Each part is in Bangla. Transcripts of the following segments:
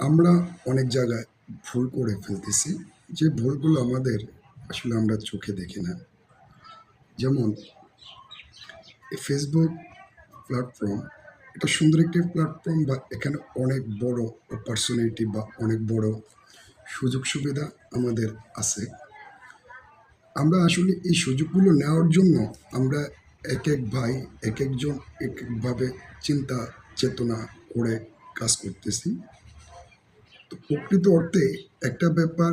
আমরা অনেক জায়গায় ভুল করে ফেলতেছি। যে ভুলগুলো আমাদের আসলে আমরা চোখে দেখি না। যেমন ফেসবুক প্ল্যাটফর্ম এটা সুন্দর একটি প্ল্যাটফর্ম বা এখানে অনেক বড় অপরচুনিটি বা অনেক বড় সুযোগ সুবিধা আমাদের আছে। আমরা আসলে এই সুযোগগুলো নেওয়ার জন্য আমরা এক এক ভাই, এক একজন, এক একভাবে চিন্তা চেতনা করে কাজ করতেছি। প্রকৃত অর্থে একটা ব্যাপার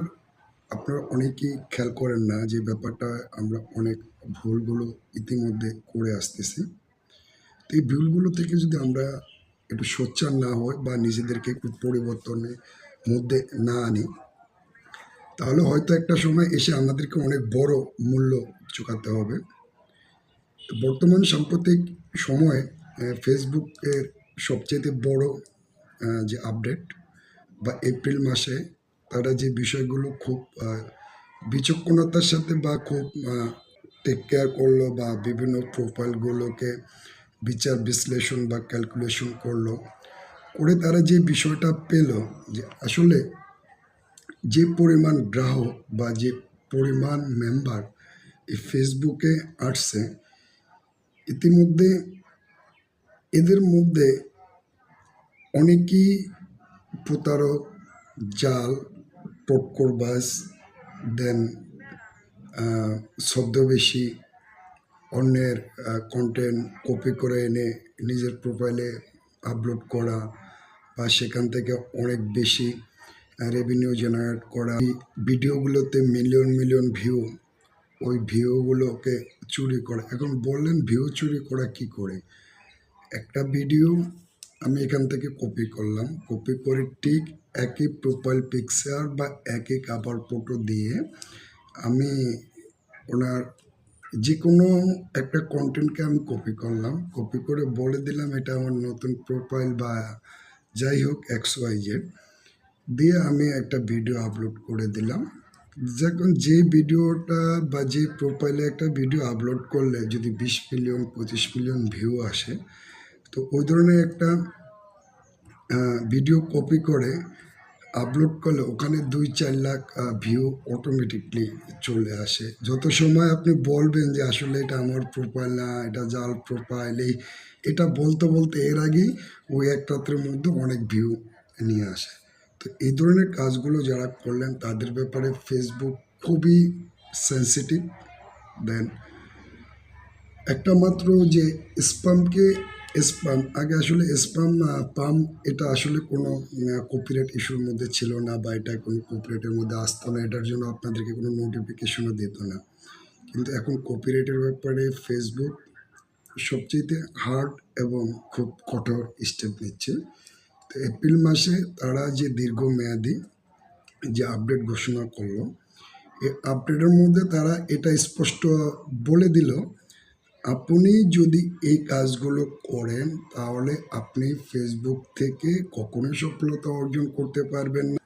আপনারা অনেকেই খেয়াল করেন না যে ব্যাপারটা আমরা অনেক ভুলগুলো ইতিমধ্যে করে আসতেছি। তো এই ভুলগুলো থেকে যদি আমরা একটু সোচ্চার না হই বা নিজেদেরকে একটু পরিবর্তনের মধ্যে না আনি, তাহলে হয়তো একটা সময় এসে আমাদেরকে অনেক বড় মূল্য চুকাতে হবে। তো বর্তমান সাম্প্রতিক সময়ে ফেসবুকের সবচেয়ে বড় যে আপডেট বা এপ্রিল মাসে তারা যে বিষয়গুলো খুব বিচক্ষণতার সাথে বা খুব টেক কেয়ার করল বা বিভিন্ন প্রোফাইলগুলোকে বিচার বিশ্লেষণ বা ক্যালকুলেশন করল, করে তারা যে বিষয়টা পেল যে আসলে যে পরিমাণ গ্রাহক বা যে পরিমাণ মেম্বার এই ফেসবুকে আসছে, ইতিমধ্যে এদের মধ্যে অনেকেই প্রতারক জাল টটকরবাজ দেন ছদ্মবেশী অন্যের কন্টেন্ট কপি করে এনে নিজের প্রোফাইলে আপলোড করা বা সেখান থেকে অনেক বেশি রেভিনিউ জেনারেট করা। ভিডিওগুলোতে মিলিয়ন মিলিয়ন ভিউ ওই ভিউগুলোকে চুরি করা। এখন বললেন ভিউ চুরি করা কি করে? একটা ভিডিও আমি এখান থেকে কপি করলাম। কপি করে ঠিক একই প্রোফাইল পিকচার বা একই কাভার ফটো দিয়ে আমি ওনার যে কোনো একটা কন্টেন্টকে আমি কপি করলাম। কপি করে বলে দিলাম, এটা আমার নতুন প্রোফাইল বা যাই হোক এক্স ওয়াই জেড দিয়ে আমি একটা ভিডিও আপলোড করে দিলাম। যখন যে ভিডিওটা বা যে প্রোফাইলে একটা ভিডিও আপলোড করলে যদি বিশ মিলিয়ন পঁচিশ মিলিয়ন ভিউ আসে, তো ওই ধরনের একটা ভিডিও কপি করে আপলোড করলে ওখানে দুই চার লাখ ভিউ অটোমেটিকলি চলে আসে। যত সময় আপনি বলবেন যে আসলে এটা আমার প্রোফাইল না, এটা জাল প্রোফাইল এই, এটা বলতে বলতে এর আগেই ওই এক রাত্রের মধ্যে অনেক ভিউ নিয়ে আসে। তো এই ধরনের কাজগুলো যারা করলেন তাদের ব্যাপারে ফেসবুক খুবই সেন্সিটিভ দেন একটা মাত্র যে স্পামকে স্পাম, আগে আসলে স্পাম পাম, এটা আসলে কোনো কপিরাইট ইস্যুর মধ্যে ছিল না বা এটা কোনো কপিরাইটের মধ্যে আসতো না। এটার জন্য আপনাদেরকে কোনো নোটিফিকেশনও দিত না। কিন্তু এখন কপিরাইটের ব্যাপারে ফেসবুক সবচেয়ে হার্ড এবং খুব কঠোর স্টেপ নিচ্ছে। তো এপ্রিল মাসে তারা যে দীর্ঘমেয়াদী যে আপডেট ঘোষণা করল, এই আপডেটের মধ্যে তারা এটা স্পষ্ট বলে দিল আপনি যদি এই কাজগুলো করেন, তাহলে আপনি ফেসবুক থেকে কখনোই সফলতা অর্জন করতে পারবেন না।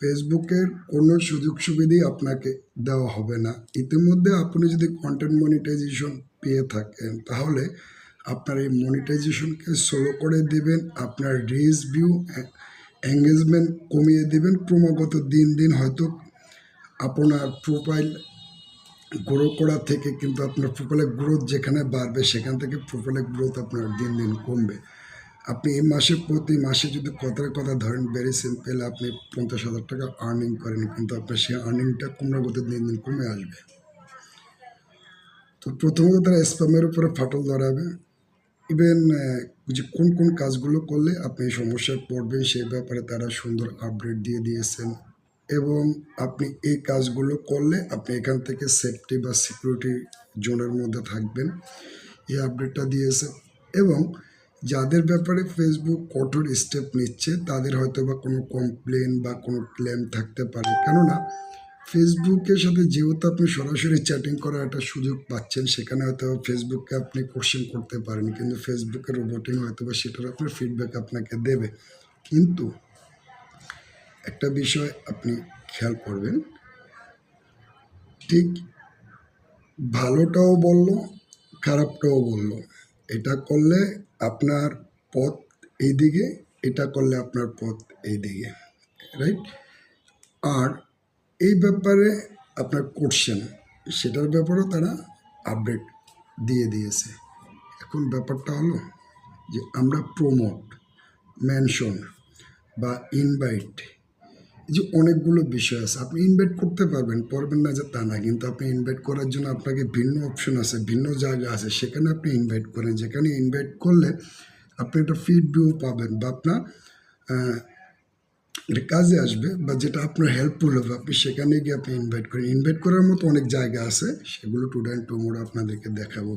ফেসবুকের কোনো সুযোগ সুবিধাই আপনাকে দেওয়া হবে না। ইতিমধ্যে আপনি যদি কন্টেন্ট মনিটাইজেশন পেয়ে থাকেন, তাহলে আপনার এই মনিটাইজেশনকে স্লো করে দেবেন, আপনার রিচ ভিউ এঙ্গেজমেন্ট কমিয়ে দেবেন। ক্রমাগত দিন দিন হয়তো আপনার প্রোফাইল গ্রো করা থেকে কিন্তু আপনার প্রোফাইলের গ্রোথ যেখানে বাড়বে, সেখান থেকে প্রোফাইলের গ্রোথ আপনার দিন দিন কমবে। আপনি এই মাসে প্রতি মাসে যদি কথার কথা ধরেন ভেরি সিম্পল আপনি পঞ্চাশ হাজার টাকা আর্নিং করেন, কিন্তু আপনার সেই আর্নিংটা ক্রমাগত দিন দিন কমে আসবে। তো প্রথমত তারা স্প্যামের উপরে ফাটল ধরাবে। ইভেন যে কোন কোন কাজগুলো করলে আপনি সমস্যায় পড়বেন সেই ব্যাপারে তারা সুন্দর আপডেট দিয়ে দিয়েছেন। এবং আপনি এই কাজগুলো করলে আপনি এখান থেকে সেফটি বা সিকিউরিটি জোনের মধ্যে থাকবেন। এই আপডেটটা দিয়েছে এবং যাদের ব্যাপারে ফেসবুক কঠোর স্টেপ নিচ্ছে, তাদের হয়তো বা কোনো কমপ্লেন বা কোনো ক্লেম থাকতে পারে। কেননা ফেসবুকের সাথে যেহেতু আপনি সরাসরি চ্যাটিং করার একটা সুযোগ পাচ্ছেন, সেখানে হয়তো ফেসবুককে আপনি কোশ্চেন করতে পারেন, কিন্তু ফেসবুকের রোবটিং হয়তো বা সেটার আপনার ফিডব্যাক আপনাকে দেবে। কিন্তু একটা বিষয় আপনি খেয়াল করবেন। ঠিক ভালোটাও বলল, খারাপটাও বলল। এটা করলে আপনার পথ এই দিকে এটা করলে আপনার পথ এই দিকে রাইট আর এই ব্যাপারে আপনার কোশ্চেন সেটার ব্যাপারেও তারা আপডেট দিয়ে দিয়েছে। এখন ব্যাপারটা হলো যে আমরা প্রমোট মেনশন বা ইনভাইট যে অনেকগুলো বিষয় আছে, আপনি ইনভাইট করতে পারবেন পারবেন না যে তা না, কিন্তু আপনি ইনভাইট করার জন্য আপনাকে ভিন্ন অপশন আছে, ভিন্ন জায়গা আছে, সেখানে আপনি ইনভাইট করেন। যেখানে ইনভাইট করলে আপনি একটা ফিডব্যাক পাবেন বা আপনার এটা কাজে আসবে বা যেটা আপনার হেল্পফুল হবে, আপনি সেখানে গিয়ে আপনি ইনভাইট করেন। ইনভাইট করার মতো অনেক জায়গা আছে, সেগুলো টুডে অ্যান্ড টুমোরো আপনাদেরকে দেখাবো।